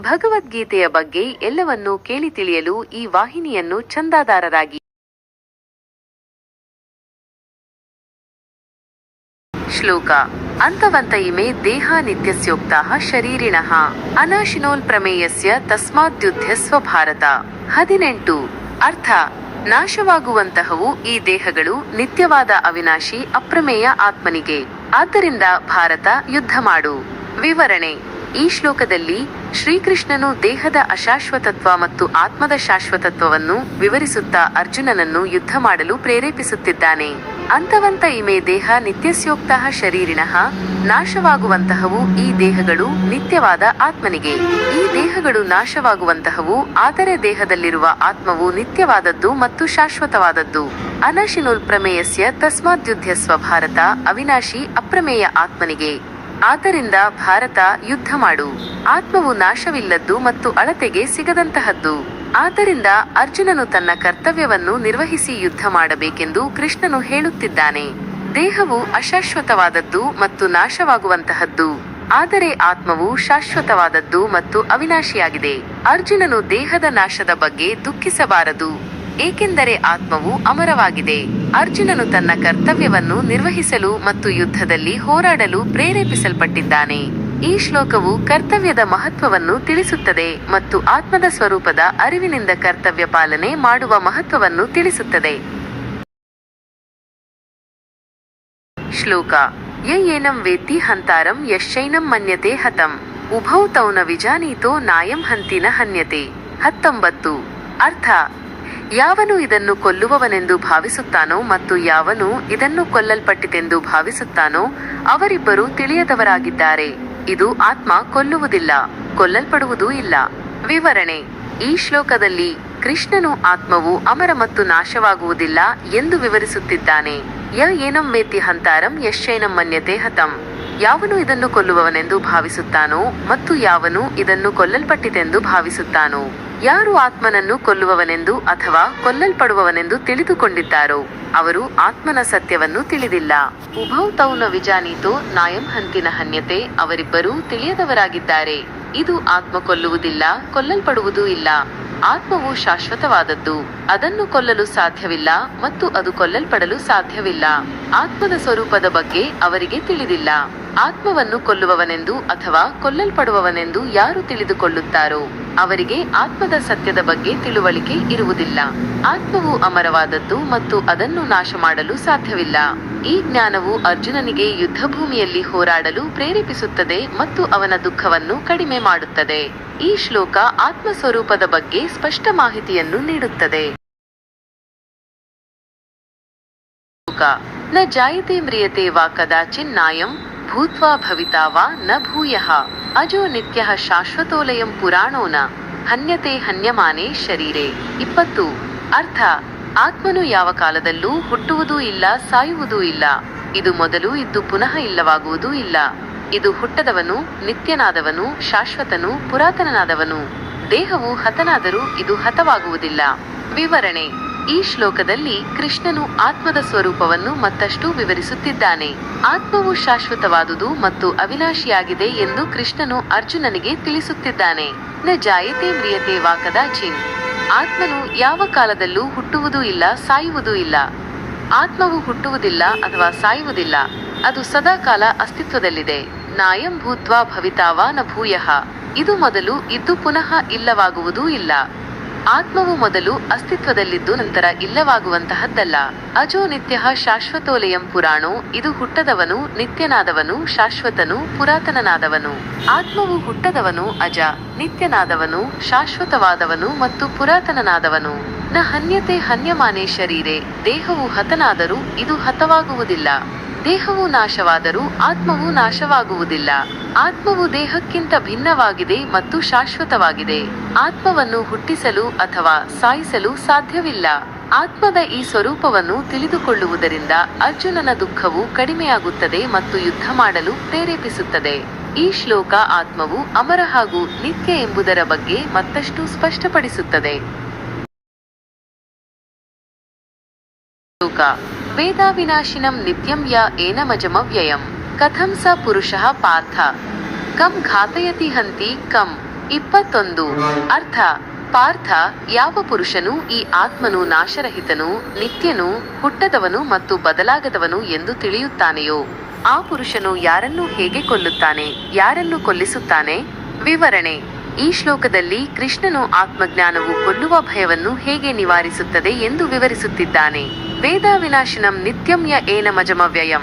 ಭಗವದ್ಗೀತೆಯ ಬಗ್ಗೆ ಎಲ್ಲವನ್ನೂ ಕೇಳಿ ತಿಳಿಯಲು ಈ ವಾಹಿನಿಯನ್ನು ಚಂದಾದಾರರಾಗಿ ಶ್ಲೋಕ, ಅಂತವಂತ ಇಮೆ ದೇಹ ನಿತ್ಯಸ್ಯೋಕ್ತ ಶರೀರಿಣಃ ಅನಾಶಿನೋಲ್ ಪ್ರಮೇಯಸ್ಯ ತಸ್ಮಾದ್ಯುದ್ಧಸ್ವ ಸ್ವಭಾರತ. ಹದಿನೆಂಟು. ಅರ್ಥ, ನಾಶವಾಗುವಂತಹವು ಈ ದೇಹಗಳು ನಿತ್ಯವಾದ ಅವಿನಾಶಿ ಅಪ್ರಮೇಯ ಆತ್ಮನಿಗೆ. ಆದ್ದರಿಂದ ಭಾರತ ಯುದ್ಧ ಮಾಡು. ವಿವರಣೆ ಈ ಶ್ಲೋಕದಲ್ಲಿ ಶ್ರೀಕೃಷ್ಣನು ದೇಹದ ಅಶಾಶ್ವತತ್ವ ಮತ್ತು ಆತ್ಮದ ಶಾಶ್ವತತ್ವವನ್ನು ವಿವರಿಸುತ್ತಾ ಅರ್ಜುನನನ್ನು ಯುದ್ಧ ಮಾಡಲು ಪ್ರೇರೇಪಿಸುತ್ತಿದ್ದಾನೆ. ಅಂತವಂತ ಇಮೆ ದೇಹ ನಿತ್ಯಸ್ಯೋಕ್ತಃ ಶರೀರಿಣಃ ನಾಶವಾಗುವಂತಹವು ಈ ದೇಹಗಳು ನಿತ್ಯವಾದ ಆತ್ಮನಿಗೆ. ಈ ದೇಹಗಳು ನಾಶವಾಗುವಂತಹವು ಆದರೆ ದೇಹದಲ್ಲಿರುವ ಆತ್ಮವು ನಿತ್ಯವಾದದ್ದು ಮತ್ತು ಶಾಶ್ವತವಾದದ್ದು. ಅನಶಿನುಲ್ ಪ್ರಮೇಯಸ್ಯ ತಸ್ಮಾದ್ಯುಧ್ಯ ಸ್ವಭಾರತ ಅವಿನಾಶಿ ಅಪ್ರಮೇಯ ಆತ್ಮನಿಗೆ. ಆದ್ದರಿಂದ ಭಾರತ ಯುದ್ಧ ಮಾಡು. ಆತ್ಮವು ನಾಶವಿಲ್ಲದ್ದು ಮತ್ತು ಅಳತೆಗೆ ಸಿಗದಂತಹದ್ದು. ಆದ್ದರಿಂದ ಅರ್ಜುನನು ತನ್ನ ಕರ್ತವ್ಯವನ್ನು ನಿರ್ವಹಿಸಿ ಯುದ್ಧ ಮಾಡಬೇಕೆಂದು ಕೃಷ್ಣನು ಹೇಳುತ್ತಿದ್ದಾನೆ. ದೇಹವು ಅಶಾಶ್ವತವಾದದ್ದು ಮತ್ತು ನಾಶವಾಗುವಂತಹದ್ದು. ಆದರೆ ಆತ್ಮವು ಶಾಶ್ವತವಾದದ್ದು ಮತ್ತು ಅವಿನಾಶಿಯಾಗಿದೆ. ಅರ್ಜುನನು ದೇಹದ ನಾಶದ ಬಗ್ಗೆ ದುಃಖಿಸಬಾರದು. ಏಕೆಂದರೆ ಆತ್ಮವು ಅಮರವಾಗಿದೆ. ಅರ್ಜುನನು ತನ್ನ ಕರ್ತವ್ಯವನ್ನು ನಿರ್ವಹಿಸಲು ಮತ್ತು ಯುದ್ಧದಲ್ಲಿ ಹೋರಾಡಲು ಪ್ರೇರೇಪಿಸಲ್ಪಟ್ಟಿದ್ದಾನೆ. ಈ ಶ್ಲೋಕವು ಕರ್ತವ್ಯದ ಮಹತ್ವವನ್ನು ತಿಳಿಸುತ್ತದೆ ಮತ್ತು ಆತ್ಮದ ಸ್ವರೂಪದ ಅರಿವಿನಿಂದ ಕರ್ತವ್ಯ ಪಾಲನೆ ಮಾಡುವ ಮಹತ್ವವನ್ನು ತಿಳಿಸುತ್ತದೆ. ಶ್ಲೋಕ, ಯ ಏನಂ ವೇತ್ತಿ ಹಂತಾರಂ ಯಶ್ಚೈನಂ ಮನ್ಯತೆ ಹತಂ ಉಭೌ ತೌನ ವಿಜಾನೀತೋ ನಾಯಂ ಹಂತಿನ ಹನ್ಯತೆ. ಹತ್ತೊಂಬತ್ತು, ಅರ್ಥ ಯಾವನು ಇದನ್ನು ಕೊಲ್ಲುವವನೆಂದು ಭಾವಿಸುತ್ತಾನೋ ಮತ್ತು ಯಾವನು ಇದನ್ನು ಕೊಲ್ಲಲ್ಪಟ್ಟಿತೆಂದು ಭಾವಿಸುತ್ತಾನೋ ಅವರಿಬ್ಬರು ತಿಳಿಯದವರಾಗಿದ್ದಾರೆ. ಇದು ಆತ್ಮ ಕೊಲ್ಲುವುದಿಲ್ಲ, ಕೊಲ್ಲಲ್ಪಡುವುದೂ ಇಲ್ಲ. ವಿವರಣೆ, ಈ ಶ್ಲೋಕದಲ್ಲಿ ಕೃಷ್ಣನು ಆತ್ಮವು ಅಮರ ಮತ್ತು ನಾಶವಾಗುವುದಿಲ್ಲ ಎಂದು ವಿವರಿಸುತ್ತಿದ್ದಾನೆ. ಯ ಏನಂ ಮೇತಿ ಹಂತಾರಂ ಯಶ್ಚೈನಂ ಮನ್ಯತೆ ಹತಂ. ಯಾವನು ಇದನ್ನು ಕೊಲ್ಲುವವನೆಂದು ಭಾವಿಸುತ್ತಾನೋ ಮತ್ತು ಯಾವನು ಇದನ್ನು ಕೊಲ್ಲಲ್ಪಟ್ಟಿತೆಂದು ಭಾವಿಸುತ್ತಾನೋ? ಯಾರು ಆತ್ಮನನ್ನು ಕೊಲ್ಲುವವನೆಂದು ಅಥವಾ ಕೊಲ್ಲಲ್ಪಡುವವನೆಂದು ತಿಳಿದುಕೊಂಡಿದ್ದಾರೋ? ಅವರು ಆತ್ಮನ ಸತ್ಯವನ್ನು ತಿಳಿದಿಲ್ಲ. ಉಭೌ ತೌನ ವಿಜಾನೀತೋ ನಾಯಂ ಹಂತಿನ ಹನ್ಯತೆ, ಅವರಿಬ್ಬರೂ ತಿಳಿಯದವರಾಗಿದ್ದಾರೆ. ಇದು ಆತ್ಮ ಕೊಲ್ಲುವುದಿಲ್ಲ, ಕೊಲ್ಲಲ್ಪಡುವುದೂ ಇಲ್ಲ. ಆತ್ಮವು ಶಾಶ್ವತವಾದದ್ದು. ಅದನ್ನು ಕೊಲ್ಲಲು ಸಾಧ್ಯವಿಲ್ಲ ಮತ್ತು ಅದು ಕೊಲ್ಲಲ್ಪಡಲು ಸಾಧ್ಯವಿಲ್ಲ. ಆತ್ಮದ ಸ್ವರೂಪದ ಬಗ್ಗೆ ಅವರಿಗೆ ತಿಳಿದಿಲ್ಲ. ಆತ್ಮವನ್ನು ಕೊಲ್ಲುವವನೆಂದು ಅಥವಾ ಕೊಲ್ಲಲ್ಪಡುವವನೆಂದು ಯಾರು ತಿಳಿದುಕೊಳ್ಳುತ್ತಾರೋ, ಅವರಿಗೆ ಆತ್ಮದ ಸತ್ಯದ ಬಗ್ಗೆ ತಿಳುವಳಿಕೆ ಇರುವುದಿಲ್ಲ. ಆತ್ಮವು ಅಮರವಾದದ್ದು ಮತ್ತು ಅದನ್ನು ನಾಶ ಮಾಡಲು ಸಾಧ್ಯವಿಲ್ಲ. ಈ ಜ್ಞಾನವು ಅರ್ಜುನನಿಗೆ ಯುದ್ಧಭೂಮಿಯಲ್ಲಿ ಹೋರಾಡಲು ಪ್ರೇರೇಪಿಸುತ್ತದೆ ಮತ್ತು ಅವನ ದುಃಖವನ್ನು ಕಡಿಮೆ ಮಾಡುತ್ತದೆ. ಈ ಶ್ಲೋಕ ಆತ್ಮ ಸ್ವರೂಪದ ಬಗ್ಗೆ ಸ್ಪಷ್ಟ ಮಾಹಿತಿಯನ್ನು ನೀಡುತ್ತದೆ. ನ ಜಾಯತೆ ಮ್ರಿಯತೆ ವಾ ಕದಾಚಿನ್ನಾಯಂ ಭೂತ್ವಾ ಭವಿತಾ ವಾ ನ ಭೂಯಃ ಅಜೋ ನಿತ್ಯ ಶಾಶ್ವತೋಲಯಂ ಪುರಾಣೋ ನ ಹನ್ಯತೆ ಹನ್ಯಮಾನೆ ಶರೀರೆ. ಇಪ್ಪತ್ತು. ಅರ್ಥ ಆತ್ಮನು ಯಾವ ಕಾಲದಲ್ಲೂ ಹುಟ್ಟುವುದೂ ಇಲ್ಲ, ಸಾಯುವುದೂ ಇಲ್ಲ. ಇದು ಮೊದಲು ಇದ್ದು ಪುನಃ ಇಲ್ಲವಾಗುವುದೂ ಇಲ್ಲ. ಇದು ಹುಟ್ಟದವನು, ನಿತ್ಯನಾದವನು, ಶಾಶ್ವತನು, ಪುರಾತನನಾದವನು. ದೇಹವು ಹತನಾದರೂ ಇದು ಹತವಾಗುವುದಿಲ್ಲ. ವಿವರಣೆ. ಈ ಶ್ಲೋಕದಲ್ಲಿ ಕೃಷ್ಣನು ಆತ್ಮದ ಸ್ವರೂಪವನ್ನು ಮತ್ತಷ್ಟು ವಿವರಿಸುತ್ತಿದ್ದಾನೆ. ಆತ್ಮವು ಶಾಶ್ವತವಾದುದು ಮತ್ತು ಅವಿನಾಶಿಯಾಗಿದೆ ಎಂದು ಕೃಷ್ಣನು ಅರ್ಜುನನಿಗೆ ತಿಳಿಸುತ್ತಿದ್ದಾನೆ. ನ ಜಾಯತೆ ಮ್ರಿಯತೆ ವಾ ಕದಾಚಿನ್. ಆತ್ಮನು ಯಾವ ಕಾಲದಲ್ಲೂ ಹುಟ್ಟುವುದೂ ಇಲ್ಲ, ಸಾಯುವುದೂ ಇಲ್ಲ. ಆತ್ಮವು ಹುಟ್ಟುವುದಿಲ್ಲ ಅಥವಾ ಸಾಯುವುದಿಲ್ಲ, ಅದು ಸದಾಕಾಲ ಅಸ್ತಿತ್ವದಲ್ಲಿದೆ. ನಾಯಂ ಭೂತ್ವಾ ಭವಿತಾವಾ ನ ಭೂಯಃ. ಇದು ಮೊದಲು ಇದ್ದು ಪುನಃ ಇಲ್ಲವಾಗುವುದೂ ಇಲ್ಲ. ಆತ್ಮವು ಮೊದಲು ಅಸ್ತಿತ್ವದಲ್ಲಿದ್ದು ನಂತರ ಇಲ್ಲವಾಗುವಂತಹದ್ದಲ್ಲ. ಅಜೋ ನಿತ್ಯ ಶಾಶ್ವತೋಲಯಂ ಪುರಾಣೋ, ಇದು ಹುಟ್ಟದವನು, ನಿತ್ಯನಾದವನು, ಶಾಶ್ವತನು, ಪುರಾತನನಾದವನು. ಆತ್ಮವು ಹುಟ್ಟದವನು, ಅಜ, ನಿತ್ಯನಾದವನು, ಶಾಶ್ವತವಾದವನು ಮತ್ತು ಪುರಾತನನಾದವನು. ನ ಹನ್ಯತೆ ಹನ್ಯಮಾನೆ ಶರೀರೆ, ದೇಹವು ಹತನಾದರೂ ಇದು ಹತವಾಗುವುದಿಲ್ಲ. ದೇಹವು ನಾಶವಾದರೂ ಆತ್ಮವು ನಾಶವಾಗುವುದಿಲ್ಲ. ಆತ್ಮವು ದೇಹಕ್ಕಿಂತ ಭಿನ್ನವಾಗಿದೆ ಮತ್ತು ಶಾಶ್ವತವಾಗಿದೆ. ಆತ್ಮವನ್ನು ಹುಟ್ಟಿಸಲು ಅಥವಾ ಸಾಯಿಸಲು ಸಾಧ್ಯವಿಲ್ಲ. ಆತ್ಮದ ಈ ಸ್ವರೂಪವನ್ನು ತಿಳಿದುಕೊಳ್ಳುವುದರಿಂದ ಅರ್ಜುನನ ದುಃಖವು ಕಡಿಮೆಯಾಗುತ್ತದೆ ಮತ್ತು ಯುದ್ಧ ಮಾಡಲು ಪ್ರೇರೇಪಿಸುತ್ತದೆ. ಈ ಶ್ಲೋಕ ಆತ್ಮವು ಅಮರ ಹಾಗೂ ನಿತ್ಯ ಎಂಬುದರ ಬಗ್ಗೆ ಮತ್ತಷ್ಟು ಸ್ಪಷ್ಟಪಡಿಸುತ್ತದೆ. ಶ್ಲೋಕ ವೇದಾವಿನಾಶಿನಂ ನಿತ್ಯಂ ಯ ಏನಮಜಮವ್ಯಯಂ ಕಥಂ ಸ ಪುರುಷಃ ಪಾರ್ಥ ಕಂ ಘಾತಯತಿ ಹಂತಿ ಕಂ ಇಪ್ಪತ್ತೊಂದು ಅರ್ಥ ಪಾರ್ಥ ಯಾವ ಪುರುಷನು ಈ ಆತ್ಮನು ನಾಶರಹಿತನು, ನಿತ್ಯನು ಹುಟ್ಟದವನು ಮತ್ತು ಬದಲಾಗದವನು ಎಂದು ತಿಳಿಯುತ್ತಾನೆಯೋ? ಆ ಪುರುಷನು ಯಾರನ್ನು ಹೇಗೆ ಕೊಲ್ಲುತ್ತಾನೆ, ಯಾರನ್ನು ಕೊಲ್ಲಿಸುತ್ತಾನೆ? ವಿವರಣೆ, ಈ ಶ್ಲೋಕದಲ್ಲಿ ಕೃಷ್ಣನು ಆತ್ಮಜ್ಞಾನವು ಕೊಲ್ಲುವ ಭಯವನ್ನು ಹೇಗೆ ನಿವಾರಿಸುತ್ತದೆ ಎಂದು ವಿವರಿಸುತ್ತಿದ್ದಾನೆ. ವೇದ ವಿನಾಶಿನಂ ನಿತ್ಯಂ ಯ ಏನಮಜಮ ವ್ಯಯಂ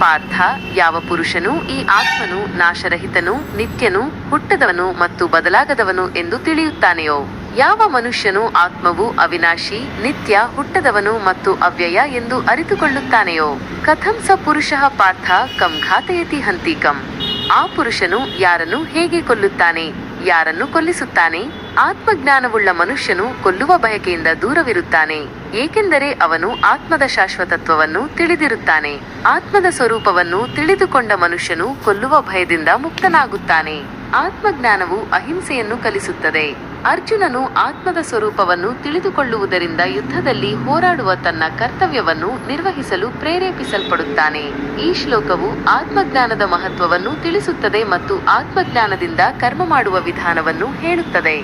ಪಾರ್ಥ, ಯಾವ ಪುರುಷನು, ಈ ಆತ್ಮನು, ನಾಶರಹಿತನು, ನಿತ್ಯನು, ಹುಟ್ಟದವನು ಮತ್ತು ಬದಲಾಗದವನು ಎಂದು ತಿಳಿಯುತ್ತಾನೆಯೋ? ಯಾವ ಮನುಷ್ಯನು ಆತ್ಮವು ಅವಿನಾಶಿ, ನಿತ್ಯ, ಹುಟ್ಟದವನು ಮತ್ತು ಅವ್ಯಯ ಎಂದು ಅರಿತುಕೊಳ್ಳುತ್ತಾನೆಯೋ? ಕಥಂ ಸ ಪುರುಷಃ ಪಾರ್ಥ, ಕಂ ಘಾತಯತಿ ಹಂತಿಕಂ. ಆ ಪುರುಷನು ಯಾರನ್ನು ಹೇಗೆ ಕೊಲ್ಲುತ್ತಾನೆ? ಯಾರನ್ನು ಕೊಲ್ಲಿಸುತ್ತಾನೆ? ಆತ್ಮಜ್ಞಾನವುಳ್ಳ ಮನುಷ್ಯನು ಕೊಲ್ಲುವ ಬಯಕೆಯಿಂದ ದೂರವಿರುತ್ತಾನೆ, ಏಕೆಂದರೆ ಅವನು ಆತ್ಮದ ಶಾಶ್ವತತ್ವವನ್ನು ತಿಳಿದಿರುತ್ತಾನೆ. ಆತ್ಮದ ಸ್ವರೂಪವನ್ನು ತಿಳಿದುಕೊಂಡ ಮನುಷ್ಯನು ಕೊಲ್ಲುವ ಭಯದಿಂದ ಮುಕ್ತನಾಗುತ್ತಾನೆ. ಆತ್ಮಜ್ಞಾನವು ಅಹಿಂಸೆಯನ್ನು ಕಲಿಸುತ್ತದೆ. ಅರ್ಜುನನು ಆತ್ಮದ ಸ್ವರೂಪವನ್ನು ತಿಳಿದುಕೊಳ್ಳುವುದರಿಂದ ಯುದ್ಧದಲ್ಲಿ ಹೋರಾಡುವ ತನ್ನ ಕರ್ತವ್ಯವನ್ನು ನಿರ್ವಹಿಸಲು ಪ್ರೇರೇಪಿಸಲ್ಪಡುತ್ತಾನೆ. ಈ ಶ್ಲೋಕವು ಆತ್ಮಜ್ಞಾನದ ಮಹತ್ವವನ್ನು ತಿಳಿಸುತ್ತದೆ ಮತ್ತು ಆತ್ಮಜ್ಞಾನದಿಂದ ಕರ್ಮ ಮಾಡುವ ವಿಧಾನವನ್ನು ಹೇಳುತ್ತದೆ.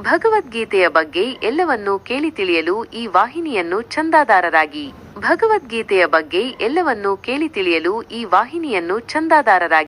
ಭಗವದ್ಗೀತೆಯ ಬಗ್ಗೆ ಎಲ್ಲವನ್ನೂ ಕೇಳಿ ತಿಳಿಯಲು ಈ ವಾಹಿನಿಯನ್ನು ಚಂದಾದಾರರಾಗಿ ಭಗವದ್ಗೀತೆಯ ಬಗ್ಗೆ ಎಲ್ಲವನ್ನೂ ಕೇಳಿ ತಿಳಿಯಲು ಈ ವಾಹಿನಿಯನ್ನು ಚಂದಾದಾರರಾಗಿ